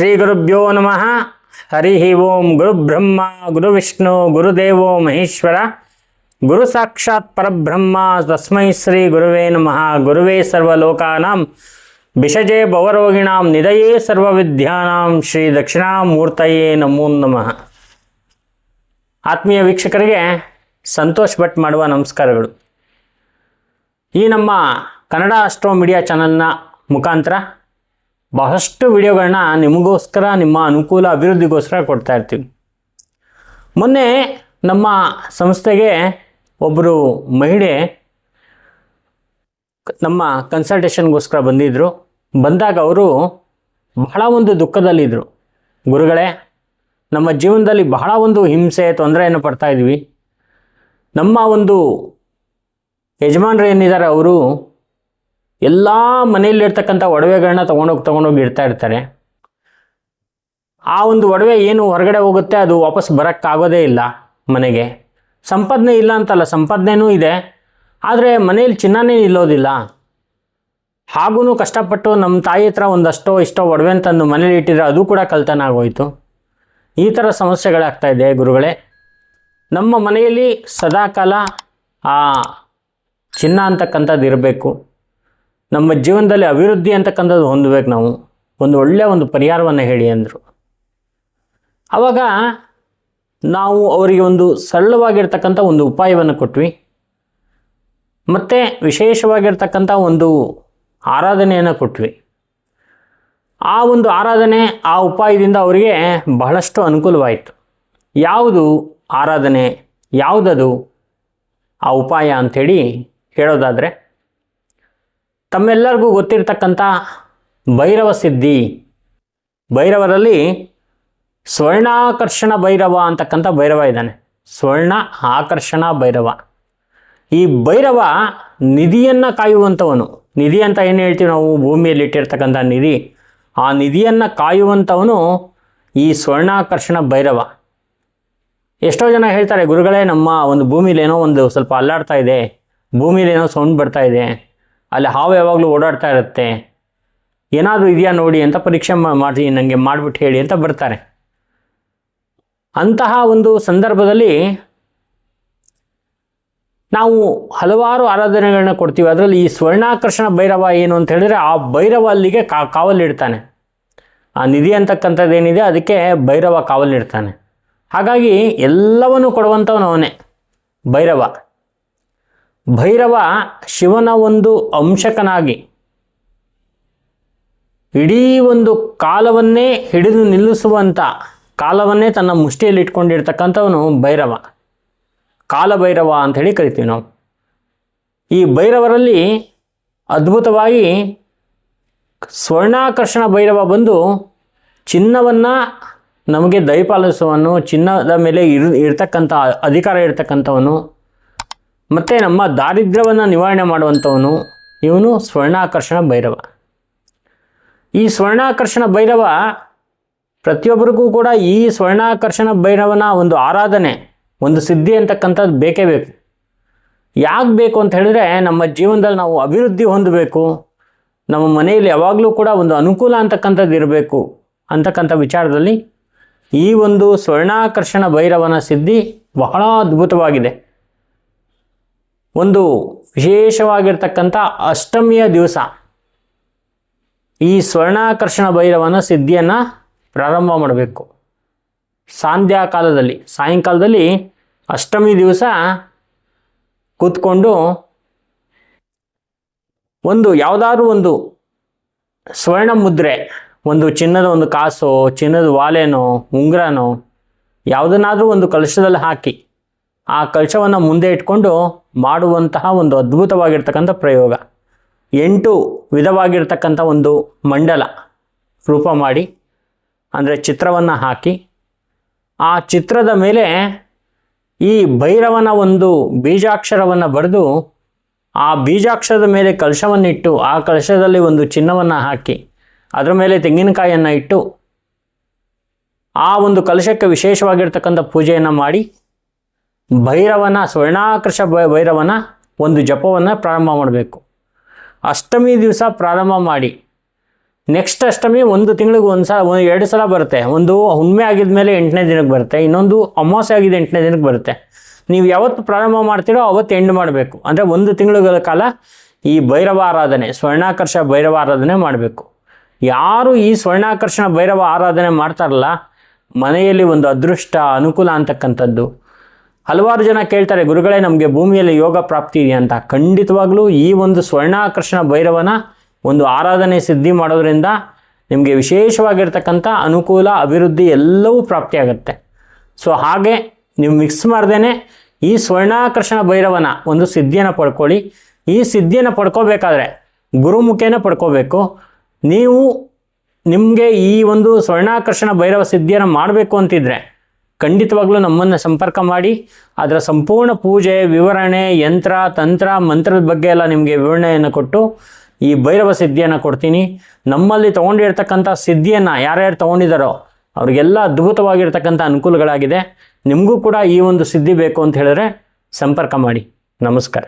ಶ್ರೀ ಗುರುಭ್ಯೋ ನಮಃ. ಹರಿ ಓಂ ಗುರುಬ್ರಹ್ಮ ಗುರುವಿಷ್ಣು ಗುರುದೇವೋ ಮಹೇಶ್ವರ. ಗುರು ಸಾಕ್ಷಾತ್ ಪರಬ್ರಹ್ಮ, ತಸ್ಮೈ ಶ್ರೀ ಗುರುವೇ ನಮಃ. ಗುರುವೇ ಸರ್ವಲೋಕಾನಾಂ, ಭಿಷಜೆ ಭವರೋಗಿಣಾಂ ನಿಧಯೇ ಸರ್ವವಿದ್ಯಾನಾಂ, ಶ್ರೀ ದಕ್ಷಿಣಾಮೂರ್ತಯೇ ನಮೋ ನಮಃ. ಆತ್ಮೀಯ ವೀಕ್ಷಕರಿಗೆ ಸಂತೋಷ್ ಭಟ್ ಮಾಡುವ ನಮಸ್ಕಾರಗಳು. ಈ ನಮ್ಮ ಕನ್ನಡ ಅಸ್ಟ್ರೋ ಮೀಡಿಯಾ ಚಾನಲ್ನ ಮುಖಾಂತರ ಬಹಳಷ್ಟು ವಿಡಿಯೋಗಳನ್ನ ನಿಮಗೋಸ್ಕರ, ನಿಮ್ಮ ಅನುಕೂಲ ಅಭಿವೃದ್ಧಿಗೋಸ್ಕರ ಕೊಡ್ತಾ ಇರ್ತೀವಿ. ಮೊನ್ನೆ ನಮ್ಮ ಸಂಸ್ಥೆಗೆ ಒಬ್ಬರು ಮಹಿಳೆ ನಮ್ಮ ಕನ್ಸಲ್ಟೇಷನ್ಗೋಸ್ಕರ ಬಂದಿದ್ದರು ಬಂದಾಗ ಅವರು ಬಹಳ ಒಂದು ದುಃಖದಲ್ಲಿದ್ದರು ಗುರುಗಳೇ, ನಮ್ಮ ಜೀವನದಲ್ಲಿ ಬಹಳ ಒಂದು ಹಿಂಸೆ, ತೊಂದರೆಯನ್ನು ಪಡ್ತಾ ಇದ್ವಿ. ನಮ್ಮ ಒಂದು ಯಜಮಾನರು ಏನಿದ್ದಾರೆ, ಅವರು ಎಲ್ಲ ಮನೆಯಲ್ಲಿರ್ತಕ್ಕಂಥ ಒಡವೆಗಳನ್ನ ತೊಗೊಂಡೋಗಿ ತೊಗೊಂಡೋಗಿ ಇಡ್ತಾ ಇರ್ತಾರೆ. ಆ ಒಂದು ಒಡವೆ ಏನು ಹೊರಗಡೆ ಹೋಗುತ್ತೆ, ಅದು ವಾಪಸ್ ಬರೋಕ್ಕಾಗೋದೇ ಇಲ್ಲ ಮನೆಗೆ. ಸಂಪಾದನೆ ಇಲ್ಲ ಅಂತಲ್ಲ ಸಂಪಾದನೆನೂ ಇದೆ. ಆದರೆ ಮನೆಯಲ್ಲಿ ಚಿನ್ನನೇ ಇಲ್ಲೋದಿಲ್ಲ. ಹಾಗೂ ಕಷ್ಟಪಟ್ಟು ನಮ್ಮ ತಾಯಿ ಹತ್ರ ಒಂದಷ್ಟೋ ಇಷ್ಟೋ ಒಡವೆ ಅಂತಂದು ಮನೇಲಿ ಇಟ್ಟಿದ್ರೆ ಅದು ಕೂಡ ಕಲ್ತನ ಆಗೋಯಿತು. ಈ ಥರ ಸಮಸ್ಯೆಗಳಾಗ್ತಾ ಇದೆ ಗುರುಗಳೇ. ನಮ್ಮ ಮನೆಯಲ್ಲಿ ಸದಾಕಾಲ ಆ ಚಿನ್ನ ಅಂತಕ್ಕಂಥದ್ದು ಇರಬೇಕು ನಮ್ಮ ಜೀವನದಲ್ಲಿ ಅಭಿವೃದ್ಧಿ ಅಂತಕ್ಕಂಥದ್ದು ಹೊಂದಬೇಕು ನಾವು. ಒಂದು ಒಳ್ಳೆಯ ಒಂದು ಪರಿಹಾರವನ್ನು ಹೇಳಿ ಅಂದರು. ಆವಾಗ ನಾವು ಅವರಿಗೆ ಒಂದು ಸರಳವಾಗಿರ್ತಕ್ಕಂಥ ಒಂದು ಉಪಾಯವನ್ನು ಕೊಟ್ವಿ. ಮತ್ತು ವಿಶೇಷವಾಗಿರ್ತಕ್ಕಂಥ ಒಂದು ಆರಾಧನೆಯನ್ನು ಕೊಟ್ವಿ. ಆ ಒಂದು ಆರಾಧನೆ, ಆ ಉಪಾಯದಿಂದ ಅವರಿಗೆ ಬಹಳಷ್ಟು ಅನುಕೂಲವಾಯಿತು. ಯಾವುದು ಆರಾಧನೆ, ಯಾವುದದು ಆ ಉಪಾಯ ಅಂಥೇಳಿ ಹೇಳೋದಾದರೆ ತಮ್ಮೆಲ್ಲರಿಗೂ ಗೊತ್ತಿರತಕ್ಕಂಥ ಭೈರವ ಸಿದ್ಧಿ. ಭೈರವರಲ್ಲಿ ಸ್ವರ್ಣಾಕರ್ಷಣ ಭೈರವ ಅಂತಕ್ಕಂಥ ಭೈರವ ಇದ್ದಾನೆ. ಸ್ವರ್ಣ, ಆಕರ್ಷಣ, ಭೈರವ. ಈ ಭೈರವ ನಿಧಿಯನ್ನು ಕಾಯುವಂಥವನು. ನಿಧಿ ಅಂತ ಏನು ಹೇಳ್ತೀವಿ ನಾವು? ಭೂಮಿಯಲ್ಲಿ ಇಟ್ಟಿರ್ತಕ್ಕಂಥ ನಿಧಿ. ಆ ನಿಧಿಯನ್ನು ಕಾಯುವಂಥವನು ಈ ಸ್ವರ್ಣಾಕರ್ಷಣ ಭೈರವ. ಎಷ್ಟೋ ಜನ ಹೇಳ್ತಾರೆ, ಗುರುಗಳೇ ನಮ್ಮ ಒಂದು ಭೂಮಿಲೇನೋ ಒಂದು ಸ್ವಲ್ಪ ಅಲ್ಲಾಡ್ತಾ ಇದೆ. ಭೂಮಿಲೇನೋ ಸೌಂಡ್ ಬರ್ತಾ ಇದೆ. ಅಲ್ಲಿ ಹಾವು ಯಾವಾಗಲೂ ಓಡಾಡ್ತಾ ಇರುತ್ತೆ. ಏನಾದರೂ ಇದೆಯಾ ನೋಡಿ ಅಂತ ಪರೀಕ್ಷೆ ಮಾಡಿ ನನಗೆ ಮಾಡಿಬಿಟ್ಟು ಹೇಳಿ ಅಂತ ಬರ್ತಾರೆ. ಅಂತಹ ಒಂದು ಸಂದರ್ಭದಲ್ಲಿ ನಾವು ಹಲವಾರು ಆರಾಧನೆಗಳನ್ನ ಕೊಡ್ತೀವಿ. ಅದರಲ್ಲಿ ಈ ಸ್ವರ್ಣಾಕರ್ಷಣ ಭೈರವ ಏನು ಅಂತ ಹೇಳಿದ್ರೆ ಆ ಭೈರವ ಅಲ್ಲಿಗೆ ಕಾ ಕಾವಲಿಡ್ತಾನೆ. ಆ ನಿಧಿ ಅಂತಕ್ಕಂಥದ್ದೇನಿದೆ ಅದಕ್ಕೆ ಭೈರವ ಕಾವಲಿಡ್ತಾನೆ. ಹಾಗಾಗಿ ಎಲ್ಲವನ್ನು ಕೊಡುವಂಥವನು ಅವನೇ ಭೈರವ. ಭೈರವ ಶಿವನ ಒಂದು ಅಂಶಕನಾಗಿ ಇಡೀ ಒಂದು ಕಾಲವನ್ನೇ ಹಿಡಿದು ನಿಲ್ಲಿಸುವಂಥ ಕಾಲವನ್ನೇ ತನ್ನ ಮುಷ್ಟಿಯಲ್ಲಿ ಇಟ್ಕೊಂಡಿರ್ತಕ್ಕಂಥವನು ಭೈರವ. ಕಾಲಭೈರವ ಅಂಥೇಳಿ ಕರಿತೀವಿ ನಾವು. ಈ ಭೈರವರಲ್ಲಿ ಅದ್ಭುತವಾಗಿ ಸ್ವರ್ಣಾಕರ್ಷಣ ಭೈರವ ಬಂದು ಚಿನ್ನವನ್ನು ನಮಗೆ ದಯಪಾಲಿಸುವನು, ಚಿನ್ನದ ಮೇಲೆ ಇರ್, ಇರ್ತಕ್ಕಂಥ ಅಧಿಕಾರ ಇರ್ತಕ್ಕಂಥವನು. ಮತ್ತು ನಮ್ಮ ದಾರಿದ್ರ್ಯವನ್ನು ನಿವಾರಣೆ ಮಾಡುವಂಥವನು ಇವನು ಸ್ವರ್ಣಾಕರ್ಷಣ ಭೈರವ. ಈ ಸ್ವರ್ಣಾಕರ್ಷಣ ಭೈರವ ಪ್ರತಿಯೊಬ್ಬರಿಗೂ ಕೂಡ ಈ ಸ್ವರ್ಣಾಕರ್ಷಣ ಭೈರವನ ಒಂದು ಆರಾಧನೆ, ಒಂದು ಸಿದ್ಧಿ ಅಂತಕ್ಕಂಥದ್ದು ಬೇಕೇ ಬೇಕು. ಯಾಕೆ ಬೇಕು ಅಂತ ಹೇಳಿದ್ರೆ ನಮ್ಮ ಜೀವನದಲ್ಲಿ ನಾವು ಅಭಿವೃದ್ಧಿ ಹೊಂದಬೇಕು, ನಮ್ಮ ಮನೆಯಲ್ಲಿ ಯಾವಾಗಲೂ ಕೂಡ ಒಂದು ಅನುಕೂಲ ಅಂತಕ್ಕಂಥದ್ದು ಇರಬೇಕು ಅಂತಕ್ಕಂಥ ವಿಚಾರದಲ್ಲಿ ಈ ಒಂದು ಸ್ವರ್ಣಾಕರ್ಷಣ ಭೈರವನ ಸಿದ್ಧಿ ಬಹಳ ಅದ್ಭುತವಾಗಿದೆ. ಒಂದು ವಿಶೇಷವಾಗಿರ್ತಕ್ಕಂಥ ಅಷ್ಟಮಿಯ ದಿವಸ. ಈ ಸ್ವರ್ಣಾಕರ್ಷಣ ಭೈರವನ ಸಿದ್ಧಿಯನ್ನು ಪ್ರಾರಂಭ ಮಾಡಬೇಕು. ಸಾಂಧ್ಯಾ ಕಾಲದಲ್ಲಿ ಸಾಯಂಕಾಲದಲ್ಲಿ ಅಷ್ಟಮಿ ದಿವಸ ಕೂತ್ಕೊಂಡು ಒಂದು ಯಾವುದಾದ್ರೂ ಒಂದು ಸ್ವರ್ಣ ಮುದ್ರೆ, ಒಂದು ಚಿನ್ನದ ಒಂದು ಕಾಸು, ಚಿನ್ನದ ವಾಲೆನೋ, ಉಂಗ್ರನೋ, ಯಾವುದನ್ನಾದರೂ ಒಂದು ಕಲಶದಲ್ಲಿ ಹಾಕಿ ಆ ಕಲಶವನ್ನು ಮುಂದೆ ಇಟ್ಕೊಂಡು ಮಾಡುವಂತಹ ಒಂದು ಅದ್ಭುತವಾಗಿರ್ತಕ್ಕಂಥ ಪ್ರಯೋಗ. ಎಂಟು ವಿಧವಾಗಿರ್ತಕ್ಕಂಥ ಒಂದು ಮಂಡಲ ರೂಪ ಮಾಡಿ, ಅಂದರೆ ಚಿತ್ರವನ್ನು ಹಾಕಿ, ಆ ಚಿತ್ರದ ಮೇಲೆ ಈ ಭೈರವನ ಒಂದು ಬೀಜಾಕ್ಷರವನ್ನು ಬರೆದು, ಆ ಬೀಜಾಕ್ಷರದ ಮೇಲೆ ಕಲಶವನ್ನಿಟ್ಟು, ಆ ಕಲಶದಲ್ಲಿ ಒಂದು ಚಿನ್ನವನ್ನು ಹಾಕಿ, ಅದರ ಮೇಲೆ ತೆಂಗಿನಕಾಯಿಯನ್ನು ಇಟ್ಟು, ಆ ಒಂದು ಕಲಶಕ್ಕೆ ವಿಶೇಷವಾಗಿರ್ತಕ್ಕಂಥ ಪೂಜೆಯನ್ನು ಮಾಡಿ ಭೈರವನ, ಸ್ವರ್ಣಾಕರ್ಷ ಭೈರವನ ಒಂದು ಜಪವನ್ನು ಪ್ರಾರಂಭ ಮಾಡಬೇಕು. ಅಷ್ಟಮಿ ದಿವಸ ಪ್ರಾರಂಭ ಮಾಡಿ ನೆಕ್ಸ್ಟ್ ಅಷ್ಟಮಿ ಒಂದು ತಿಂಗಳಿಗೆ ಒಂದು ಸಲ ಒಂದು ಎರಡು ಸಲ ಬರುತ್ತೆ. ಒಂದು ಹುಣ್ಮೆ ಆಗಿದ ಮೇಲೆ ಎಂಟನೇ ದಿನಕ್ಕೆ ಬರುತ್ತೆ, ಇನ್ನೊಂದು ಅಮಾವಾಸ್ಯೆ ಆಗಿದೆ ಎಂಟನೇ ದಿನಕ್ಕೆ ಬರುತ್ತೆ. ನೀವು ಯಾವತ್ತು ಪ್ರಾರಂಭ ಮಾಡ್ತೀರೋ ಅವತ್ತು ಎಂಡ್ ಮಾಡಬೇಕು. ಅಂದರೆ ಒಂದು ತಿಂಗಳ ಕಾಲ ಈ ಭೈರವ ಆರಾಧನೆ, ಸ್ವರ್ಣಾಕರ್ಷ ಭೈರವ ಆರಾಧನೆ ಮಾಡಬೇಕು. ಯಾರು ಈ ಸ್ವರ್ಣಾಕರ್ಷಣ ಭೈರವ ಆರಾಧನೆ ಮಾಡ್ತಾರಲ್ಲ, ಮನೆಯಲ್ಲಿ ಒಂದು ಅದೃಷ್ಟ, ಅನುಕೂಲ ಅಂತಕ್ಕಂಥದ್ದು. ಹಲವಾರು ಜನ ಕೇಳ್ತಾರೆ, ಗುರುಗಳೇ, ನಮಗೆ ಭೂಮಿಯಲ್ಲಿ ಯೋಗ ಪ್ರಾಪ್ತಿ ಇದೆ ಅಂತ. ಖಂಡಿತವಾಗ್ಲೂ ಈ ಒಂದು ಸ್ವರ್ಣಾಕರ್ಷಣ ಭೈರವನ ಒಂದು ಆರಾಧನೆ ಸಿದ್ಧಿ ಮಾಡೋದ್ರಿಂದ ನಿಮಗೆ ವಿಶೇಷವಾಗಿರ್ತಕ್ಕಂಥ ಅನುಕೂಲ, ಅಭಿವೃದ್ಧಿ ಎಲ್ಲವೂ ಪ್ರಾಪ್ತಿಯಾಗುತ್ತೆ ಸೊ ಹಾಗೆ ನೀವು ಮಿಕ್ಸ್ ಮಾಡ್ದೇ ಈ ಸ್ವರ್ಣಾಕರ್ಷಣ ಭೈರವನ ಒಂದು ಸಿದ್ಧಿಯನ್ನು ಪಡ್ಕೊಳ್ಳಿ. ಈ ಸಿದ್ಧಿಯನ್ನು ಪಡ್ಕೋಬೇಕಾದ್ರೆ ಗುರುಮುಖೇನ ಪಡ್ಕೋಬೇಕು. ನೀವು ನಿಮಗೆ ಈ ಒಂದು ಸ್ವರ್ಣಾಕರ್ಷಣ ಭೈರವ ಸಿದ್ಧಿಯನ್ನು ಮಾಡಬೇಕು ಅಂತಿದ್ರೆ ಖಂಡಿತವಾಗ್ಲೂ ನಮ್ಮನ್ನು ಸಂಪರ್ಕ ಮಾಡಿ, ಅದರ ಸಂಪೂರ್ಣ ಪೂಜೆ, ವಿವರಣೆ, ಯಂತ್ರ, ತಂತ್ರ, ಮಂತ್ರದ ಬಗ್ಗೆ ಎಲ್ಲ ನಿಮಗೆ ವಿವರಣೆಯನ್ನು ಕೊಟ್ಟು ಈ ಭೈರವ ಸಿದ್ಧಿಯನ್ನು ಕೊಡ್ತೀನಿ. ನಮ್ಮಲ್ಲಿ ತೊಗೊಂಡಿರ್ತಕ್ಕಂಥ ಸಿದ್ಧಿಯನ್ನು ಯಾರ್ಯಾರು ತೊಗೊಂಡಿದ್ದಾರೋ ಅವ್ರಿಗೆಲ್ಲ ಅದ್ಭುತವಾಗಿರ್ತಕ್ಕಂಥ ಅನುಕೂಲಗಳಾಗಿದೆ. ನಿಮಗೂ ಕೂಡ ಈ ಒಂದು ಸಿದ್ಧಿ ಬೇಕು ಅಂತ ಹೇಳಿದ್ರೆ ಸಂಪರ್ಕ ಮಾಡಿ. ನಮಸ್ಕಾರ.